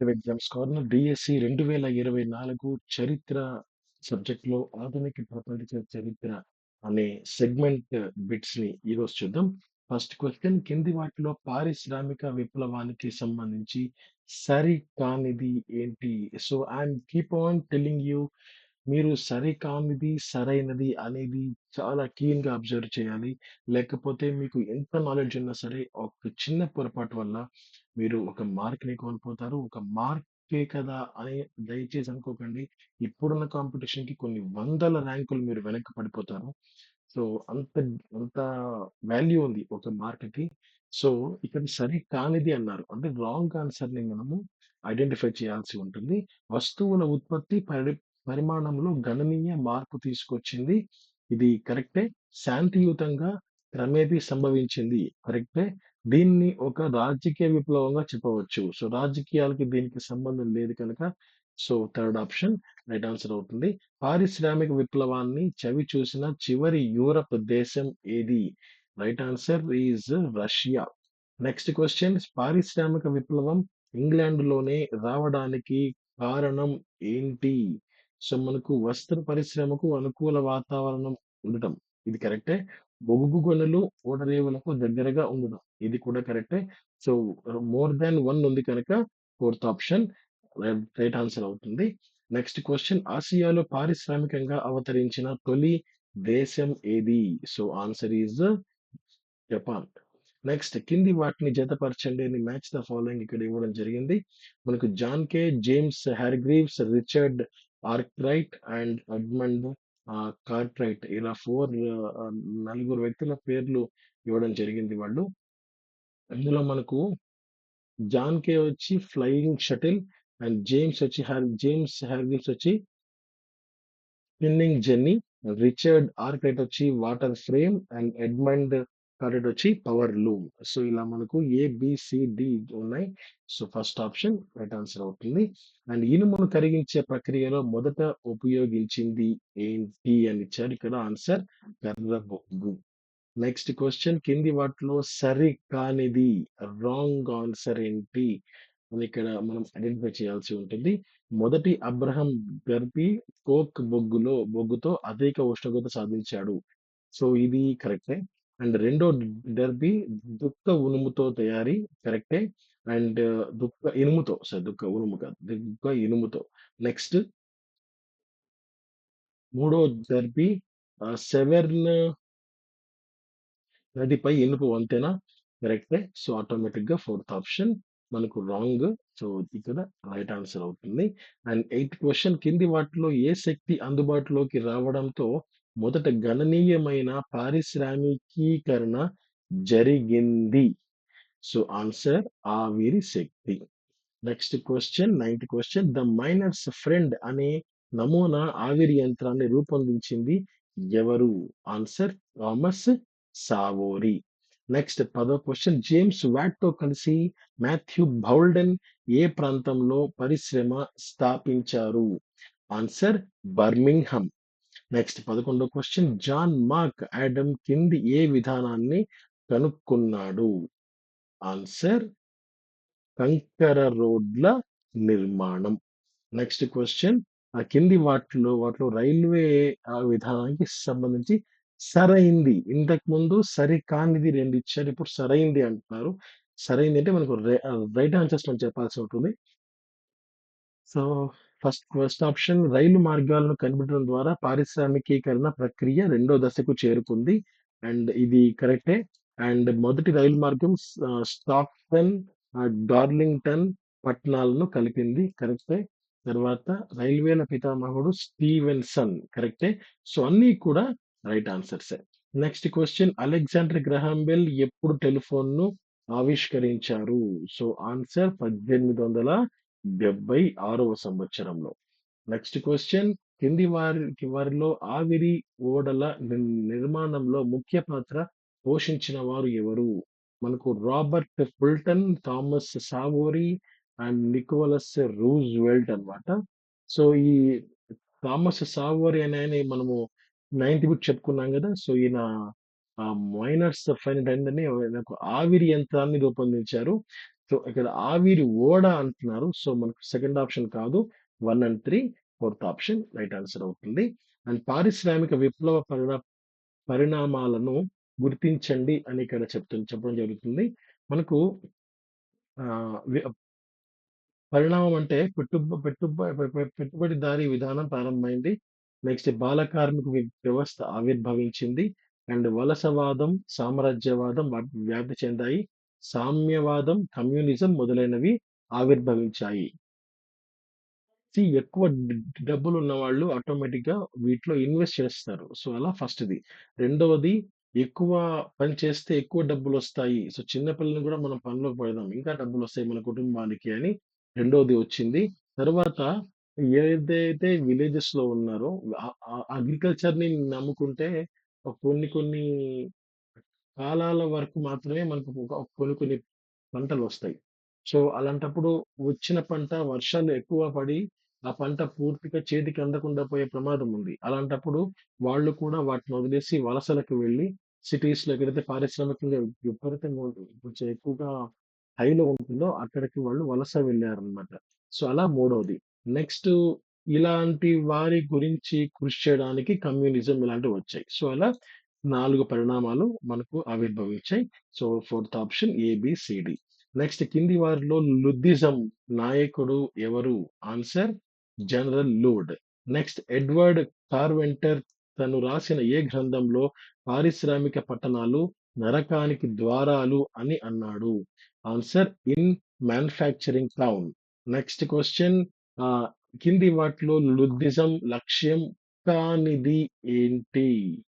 Competitive exams corner DSC 2024 చరిత్ర సబ్జెక్ట్‌లో ఆధునిక ప్రపంచ చరిత్ర అనే సెగ్మెంట్ బిట్స్‌ని ఈరోజు చూద్దాం. ఫస్ట్ క్వశ్చన్ కింది వాటిలో పారిశ్రామిక విప్లవానికి సంబంధించి సరి కానిది ఏంటి? So, I'm keep on telling you మీరు సరికానిది, సరైనది అనేది చాలా క్లీన్గా అబ్జర్వ్ చేయాలి. లేకపోతే మీకు ఎంత నాలెడ్జ్ ఉన్నా సరే, ఒక చిన్న పొరపాటు వల్ల మీరు ఒక మార్క్‌ని కోల్పోతారు. ఒక మార్కే కదా అని దయచేసి అనుకోకండి. ఇప్పుడున్న కాంపిటీషన్‌కి కొన్ని వందల ర్యాంకులు మీరు వెనక్కి పడిపోతారు. సో, అంత అంత వాల్యూ ఉంది ఒక మార్క్‌కి. సో, ఇక్కడ సరికానిది అన్నారు. అంటే రాంగ్ ఆన్సర్‌ని మనము ఐడెంటిఫై చేయాల్సి ఉంటుంది. వస్తువుల ఉత్పత్తి పరి పరిమాణంలో గణనీయ మార్పు తీసుకొచ్చింది. ఇది కరెక్టే. శాంతియుతంగా క్రమేపీ సంభవించింది. కరెక్టే. దీన్ని ఒక రాజకీయ విప్లవంగా చెప్పవచ్చు. సో, రాజకీయాలకి దీనికి సంబంధం లేదు కనుక so, third option right answer అవుతుంది. పారిశ్రామిక విప్లవాన్ని చవి చూసిన చివరి యూరప్ దేశం ఏది? Right answer is Russia. Next question పారిశ్రామిక విప్లవం ఇంగ్లాండ్‌లోనే రావడానికి కారణం ఏంటి? సో, మనకు వస్త్ర పరిశ్రమకు అనుకూల వాతావరణం ఉండటం. ఇది కరెక్టే. బొగ్గు గనులు, ఓడరేవులకు దగ్గరగా ఉండడం. ఇది కూడా కరెక్టే. సో, మోర్ దాన్ వన్ ఉంది కనుక ఫోర్త్ ఆప్షన్ రైట్ ఆన్సర్ అవుతుంది. నెక్స్ట్ క్వశ్చన్ ఆసియాలో పారిశ్రామికంగా అవతరించిన తొలి దేశం ఏది? So, answer is Japan. Next కింది వాటిని జతపరచండి అని మ్యాచ్ ద ఫాలోయింగ్ ఇక్కడ ఇవ్వడం జరిగింది. మనకు John Kay, James Hargreaves, Richard Arkwright and Edmund Cartwright ఇలా ఫోర్ నలుగురు వ్యక్తుల పేర్లు ఇవ్వడం జరిగింది వాళ్ళు. అందులో మనకు జాన్ కే వచ్చి ఫ్లయింగ్ షటిల్ అండ్ జేమ్స్ వచ్చి హ్యార్ జేమ్స్ హార్గ్రీవ్స్ వచ్చి స్పిన్నింగ్ జెన్నీ, రిచర్డ్ ఆర్క్రైట్ వచ్చి water frame and Edmund Cartwright వచ్చి పవర్ లూమ్. సో, ఇలా మనకు ఏ, బి, సి, డి ఉన్నాయి. So, first option right answer అవుతుంది. అండ్ ఇనుమును కరిగించే ప్రక్రియలో మొదట ఉపయోగించింది ఏంటి అని ఇచ్చారు. ఇక్కడ ఆన్సర్ కర్ర బొగ్గు. నెక్స్ట్ క్వశ్చన్ కింది వాటిలో సరి కానిది రాంగ్ ఆన్సర్ ఏంటి? అని ఇక్కడ మనం ఐడెంటిఫై చేయాల్సి ఉంటుంది. మొదటి అబ్రహం గర్పి కోక్ బొగ్గులో బొగ్గుతో అధిక ఉష్ణోగ్రత సాధించాడు. సో, ఇది కరెక్టే. అండ్ రెండో డర్బీ దుక్క ఉనుముతో తయారీ కరెక్టే. అండ్ దుక్క ఇనుముతో సార్ దుక్క ఉనుము కాదు. దుక్క ఇనుముతో. నెక్స్ట్ మూడో డర్బీ సెవెర్న్ నదిపై ఇనుప వంతెన కరెక్టే. సో, ఆటోమేటిక్‌గా ఫోర్త్ ఆప్షన్ మనకు రాంగ్. సో, ఇక్కడ రైట్ ఆన్సర్ అవుతుంది. అండ్ ఎయిత్ క్వశ్చన్ కింది వాటిలో ఏ శక్తి అందుబాటులోకి రావడంతో మొదట గణనీయమైన పారిశ్రామికీకరణ జరిగింది? సో, ఆన్సర్ ఆవిరి శక్తి. Next question ninth question the miner's friend అనే నమూనా ఆవిరి యంత్రాన్ని రూపొందించింది ఎవరు? ఆన్సర్ థామస్ సావోరి నెక్స్ట్ పదో క్వశ్చన్ జేమ్స్ వాట్‌తో కలిసి మాథ్యూ బౌల్డెన్ ఏ ప్రాంతంలో పరిశ్రమ స్థాపించారు? Answer Birmingham. నెక్స్ట్ పదకొండో క్వశ్చన్ జాన్ మార్క్ యాడమ్ కింది ఏ విధానాన్ని కనుక్కున్నాడు? ఆన్సర్ కంకర రోడ్ల నిర్మాణం. నెక్స్ట్ క్వశ్చన్ ఆ కింది వాటిలో వాటిలో రైల్వే ఆ విధానానికి సంబంధించి సరైంది ఇంతకు ముందు సరికానిది రెండు ఇచ్చారు. ఇప్పుడు సరైంది అంటున్నారు. సరైంది అంటే మనకు రైట్ ఆన్సర్స్ మనం చెప్పాల్సి ఉంటుంది. సో, ఫస్ట్ ఫస్ట్ ఆప్షన్ రైలు మార్గాలను కనిపెట్టడం ద్వారా పారిశ్రామికీకరణ ప్రక్రియ రెండో దశకు చేరుకుంది. అండ్ ఇది కరెక్టే. అండ్ మొదటి రైలు మార్గం స్టాక్టన్, డార్లింగ్టన్ పట్టణాలను కలిపింది. కరెక్టే. తర్వాత రైల్వేల పితామహుడు స్టీవెన్సన్ కరెక్టే. సో, అన్నీ కూడా right ఆన్సర్సే. Next question Alexander Graham Bell ఎప్పుడు టెలిఫోన్‌ను ఆవిష్కరించారు? సో, ఆన్సర్ పద్దెనిమిది వందల 1876వ సంవత్సరంలో. నెక్స్ట్ క్వశ్చన్ కింది వారి వారిలో ఆవిరి ఓడల నిర్మాణంలో ముఖ్య పాత్ర పోషించిన వారు ఎవరు? మనకు Robert Fulton, Thomas Savery and Nicholas Roosevelt అన్నమాట. సో, ఈ థామస్ సావోరీ అనే ఆయన మనము నైన్త్ బుక్ చెప్పుకున్నాం కదా సో, ఈయన మైనర్స్ ఫైనట్ అయిందని నాకు ఆవిరి యంత్రాన్ని రూపొందించారు. సో, ఇక్కడ ఆవిరి ఓడ అంటున్నారు. సో, మనకు సెకండ్ ఆప్షన్ కాదు. One and three fourth option right answer అవుతుంది. అండ్ పారిశ్రామిక విప్లవ పరిణా పరిణామాలను గుర్తించండి అని ఇక్కడ చెప్తు చెప్పడం జరుగుతుంది. మనకు పరిణామం అంటే పెట్టుబ పెట్టుబ పెట్టుబడిదారీ విధానం ప్రారంభమైంది. నెక్స్ట్ బాల కార్మిక వ్యవస్థ ఆవిర్భవించింది. అండ్ వలసవాదం, సామ్రాజ్యవాదం వ్యాప్తి చెందాయి. సామ్యవాదం, కమ్యూనిజం మొదలైనవి ఆవిర్భవించాయి. సి ఎక్కువ డబ్బులు ఉన్న వాళ్ళు ఆటోమేటిక్‌గా వీటిలో ఇన్వెస్ట్ చేస్తారు. సో, అలా ఫస్ట్‌ది. రెండవది ఎక్కువ పని చేస్తే ఎక్కువ డబ్బులు వస్తాయి సో, చిన్నపిల్లల్ని కూడా మనం పనిలోకి పెడదాం. ఇంకా డబ్బులు వస్తాయి మన కుటుంబానికి అని రెండవది వచ్చింది. తర్వాత ఏదైతే విలేజెస్‌లో ఉన్నారో అగ్రికల్చర్‌ని నమ్ముకుంటే కొన్ని కొన్ని కాలాల వరకు మాత్రమే మనకు ఒక కొన్ని కొన్ని పంటలొస్తాయి. సో, అలాంటప్పుడు వచ్చిన పంట వర్షాలు ఎక్కువ పడి, ఆ పంట పూర్తిగా చేతికి అందకుండా పోయే ప్రమాదం ఉంది. అలాంటప్పుడు వాళ్ళు కూడా వాటిని వదిలేసి వలసలకు వెళ్ళి సిటీస్లో ఎక్కడైతే పారిశ్రామికంగా విపరీతంగా కొంచెం ఎక్కువగా హైలో ఉంటుందో అక్కడికి వాళ్ళు వలస వెళ్ళారనమాట సో, అలా మూడవది నెక్స్ట్ ఇలాంటి వారి గురించి కృషి చేయడానికి కమ్యూనిజం ఇలాంటివి వచ్చాయి. సో, అలా నాలుగు పరిణామాలు మనకు ఆవిర్భవించాయి. So, fourth option A B C D next కింది వారిలో లుద్దిజం నాయకుడు ఎవరు? Answer General Ludd. Next Edward Carpenter తను రాసిన ఏ గ్రంథంలో పారిశ్రామిక పట్టణాలు నరకానికి ద్వారాలు అని అన్నాడు? Answer in manufacturing town. Next question కింది వాటిలో లుద్దిజం లక్ష్యం కానిది ఏంటి?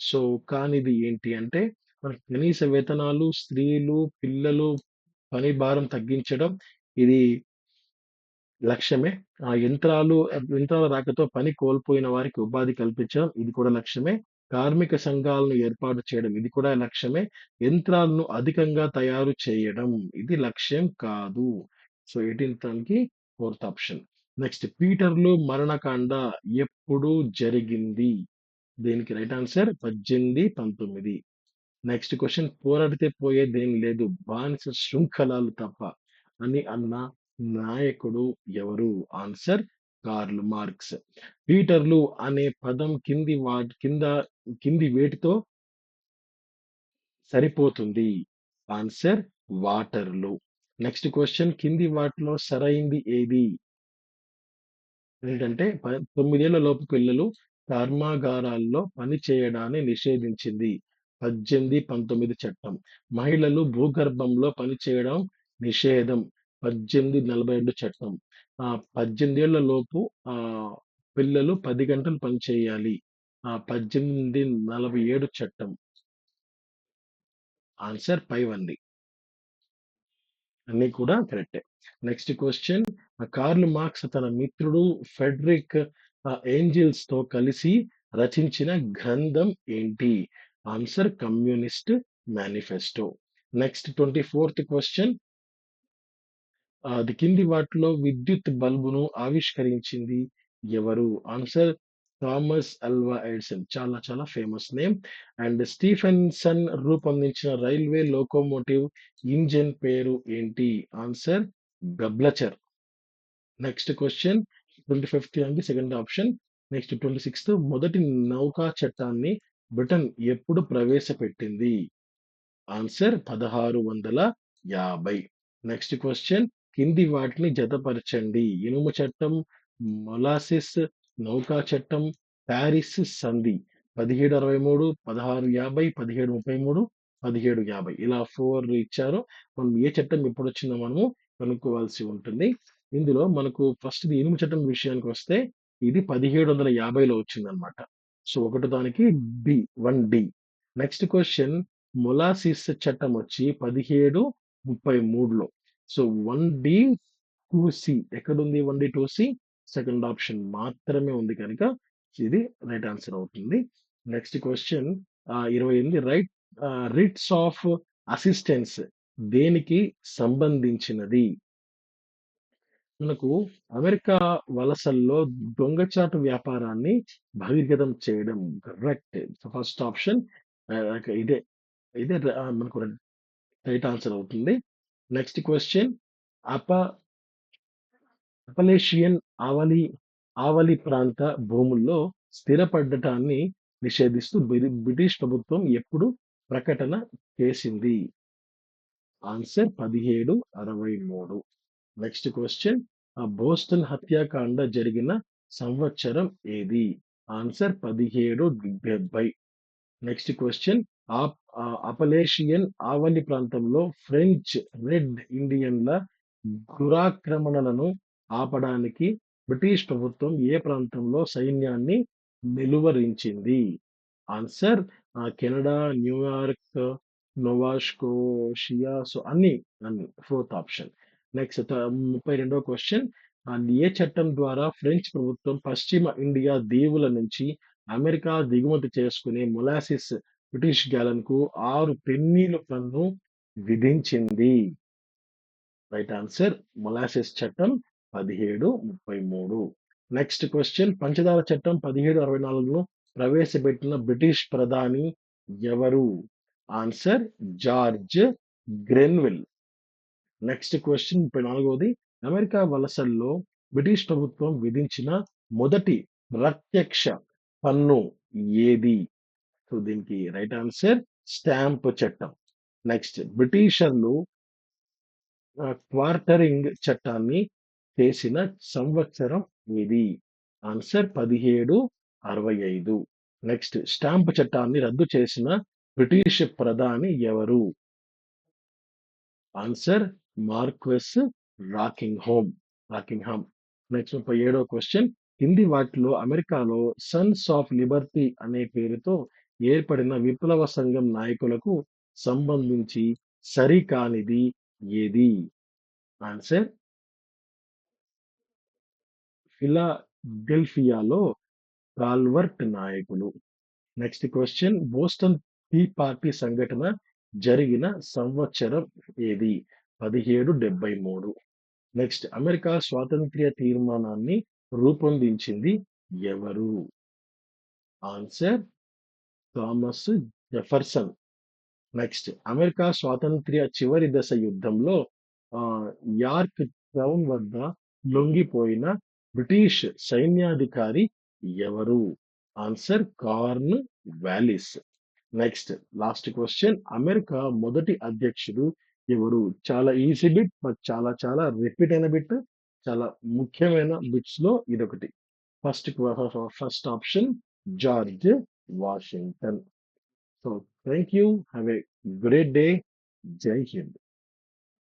సో, కానిది ఏంటి అంటే కనీస వేతనాలు, స్త్రీలు, పిల్లలు పని భారం తగ్గించడం ఇది లక్ష్యమే. ఆ యంత్రాలు యంత్రాల రాకతో పని కోల్పోయిన వారికి ఉపాధి కల్పించడం ఇది కూడా లక్ష్యమే. కార్మిక సంఘాలను ఏర్పాటు చేయడం ఇది కూడా లక్ష్యమే. యంత్రాలను అధికంగా తయారు చేయడం ఇది లక్ష్యం కాదు. సో, 18థ్ దానికి ఫోర్త్ ఆప్షన్. నెక్స్ట్ పీటర్లు మరణకాండ ఎప్పుడు జరిగింది? దీనికి రైట్ ఆన్సర్ 18, 19. నెక్స్ట్ క్వశ్చన్ పోరాడితే పోయేదేం లేదు. బానిస శృంఖలాలు తప్ప అని అన్న నాయకుడు ఎవరు? Answer Karl Marx. పీటర్లు అనే పదం కింది వాటి కింద కింది వేటితో సరిపోతుంది? ఆన్సర్ వాటర్‌లు. నెక్స్ట్ క్వశ్చన్ కింది వాటిలో సరైంది ఏది? ఏంటంటే ప 9 ఏళ్ళ లోపు పిల్లలు కర్మాగారాల్లో పని చేయడాన్ని నిషేధించింది. 18, 19 చట్టం. మహిళలు భూగర్భంలో పనిచేయడం నిషేధం పద్దెనిమిది నలభై రెండు చట్టం. ఆ పద్దెనిమిదేళ్ళ లోపు ఆ పిల్లలు పది గంటలు పనిచేయాలి ఆ పద్దెనిమిది నలభై ఏడు చట్టం. ఆన్సర్ పైవన్నీ. అన్నీ కూడా కరెక్టే. నెక్స్ట్ క్వశ్చన్ కార్ల్ మార్క్స్ తన మిత్రుడు ఫెడరిక్ ఆ ఏంజిల్స్తో కలిసి రచించిన గ్రంథం ఏంటి? Answer Communist Manifesto. Next twenty fourth question అది కింది వాటిలో విద్యుత్ బల్బును ఆవిష్కరించింది ఎవరు? Answer Thomas Alva Edison. చాలా చాలా ఫేమస్ నేమ్. అండ్ స్టీఫెన్సన్ రూపొందించిన రైల్వే లోకోమోటివ్ ఇంజిన్ పేరు ఏంటి? ఆన్సర్ గబ్లచర్. నెక్స్ట్ క్వశ్చన్ క్వెషన్ 25థ్ దానికి సెకండ్ ఆప్షన్. నెక్స్ట్ 26థ్ మొదటి నౌకా చట్టాన్ని బ్రిటన్ ఎప్పుడు ప్రవేశపెట్టింది? ఆన్సర్ 1650. నెక్స్ట్ క్వశ్చన్ కింది వాటిని జతపరచండి. ఇనుము చట్టం, మొలాసిస్ నౌకా చట్టం, ప్యారిస్ సంధి. 1763, 1650, 1733, 1750 ఇలా ఫోర్ ఇచ్చారు. మనం ఏ చట్టం ఎప్పుడు వచ్చిందో మనము కనుక్కోవాల్సి ఉంటుంది. ఇందులో మనకు ఫస్ట్‌ది ఇనుము చట్టం విషయానికి వస్తే ఇది పదిహేడు వందల యాభైలో వచ్చిందనమాట సో, ఒకటి దానికి D one D. Next question molasses చట్టం వచ్చి 1733లో. So, one D, two C ఎక్కడుంది one D, two C? Second option మాత్రమే ఉంది కనుక ఇది రైట్ ఆన్సర్ అవుతుంది. నెక్స్ట్ క్వశ్చన్ ఇరవై ఎనిమిది రైట్ రిట్స్ ఆఫ్ అసిస్టెన్స్ దేనికి సంబంధించినది? మనకు అమెరికా వలసల్లో దొంగచాటు వ్యాపారాన్ని బహిర్గతం చేయడం కరెక్ట్. ఫస్ట్ ఆప్షన్ ఇదే. ఇదే మనకు రైట్ ఆన్సర్ అవుతుంది. నెక్స్ట్ క్వశ్చన్ అప అపలేషియన్ ఆవలి ఆవలి ప్రాంత భూముల్లో స్థిరపడటాన్ని నిషేధిస్తూ బ్రి- బ్రిటిష్ ప్రభుత్వం ఎప్పుడు ప్రకటన చేసింది ఆన్సర్ పదిహేడు అరవై మూడు నెక్స్ట్ క్వశ్చన్ ఆ బోస్టన్ హత్యాకాండ జరిగిన సంవత్సరం ఏది? ఆన్సర్ పదిహేడు డెబ్బై. Next question. అపలేషియన్ ఆవలి ప్రాంతంలో ఫ్రెంచ్ రెడ్ ఇండియన్ల దురాక్రమణలను ఆపడానికి బ్రిటిష్ ప్రభుత్వం ఏ ప్రాంతంలో సైన్యాన్ని నిలువరించింది? Answer Canada New York Nova Scotia so అన్ని అన్ని ఫోర్త్ ఆప్షన్. నెక్స్ట్ ముప్పై రెండో క్వశ్చన్ ఏ చట్టం ద్వారా ఫ్రెంచ్ ప్రభుత్వం పశ్చిమ ఇండియా దీవుల నుంచి అమెరికా దిగుమతి చేసుకునే మొలాసిస్ బ్రిటిష్ గ్యాలన్కు ఆరు పెన్నీలు పన్ను విధించింది. రైట్ ఆన్సర్ మొలాసిస్ చట్టం పదిహేడు ముప్పై మూడు నెక్స్ట్ క్వశ్చన్ పంచదార చట్టం పదిహేడు అరవై నాలుగులో ప్రవేశపెట్టిన బ్రిటిష్ ప్రధాని ఎవరు? Answer George Grenville. Next question ముప్పై నాలుగవది. అమెరికా వలసల్లో బ్రిటిష్ ప్రభుత్వం విధించిన మొదటి ప్రత్యక్ష పన్ను ఏది? సో దీనికి రైట్ ఆన్సర్ స్టాంప్ చట్టం. నెక్స్ట్ బ్రిటిషర్లు క్వార్టరింగ్ చట్టాన్ని చేసిన సంవత్సరం ఇది ఆన్సర్ పదిహేడు అరవై ఐదు. నెక్స్ట్ స్టాంప్ చట్టాన్ని రద్దు చేసిన బ్రిటిష్ ప్రధాని ఎవరు? Answer Marquess Rockingham Rockingham next ముప్పై ఏడో క్వశ్చన్. కింది వాటిలో అమెరికాలో సన్స్ ఆఫ్ లిబర్టీ అనే పేరుతో ఏర్పడిన విప్లవ సంఘం నాయకులకు సంబంధించి సరికానిది ఏది? ఆన్సర్? ఫిలాడెల్ఫియాలో కాల్వర్ట్ నాయకులు. Next question. Boston tea party సంఘటన జరిగిన సంవత్సరం ఏది? పదిహేడు డెబ్బై మూడు. నెక్స్ట్ అమెరికా స్వాతంత్ర్య తీర్మానాన్ని రూపొందించింది ఎవరు? Answer Thomas Jefferson. Next America స్వాతంత్ర్య చివరి దశ యుద్ధంలో యార్క్ టౌన్ వద్ద లొంగిపోయిన బ్రిటిష్ సైన్యాధికారి ఎవరు? Answer Cornwallis next last question America మొదటి అధ్యక్షుడు ఎవరు చాలా ఈజీ బిట్ బట్ చాలా చాలా రిపీట్ అయిన బిట్ చాలా ముఖ్యమైన బిట్స్లో ఇదొకటి. First first option George Washington. So thank you have a great day. Jai Hind.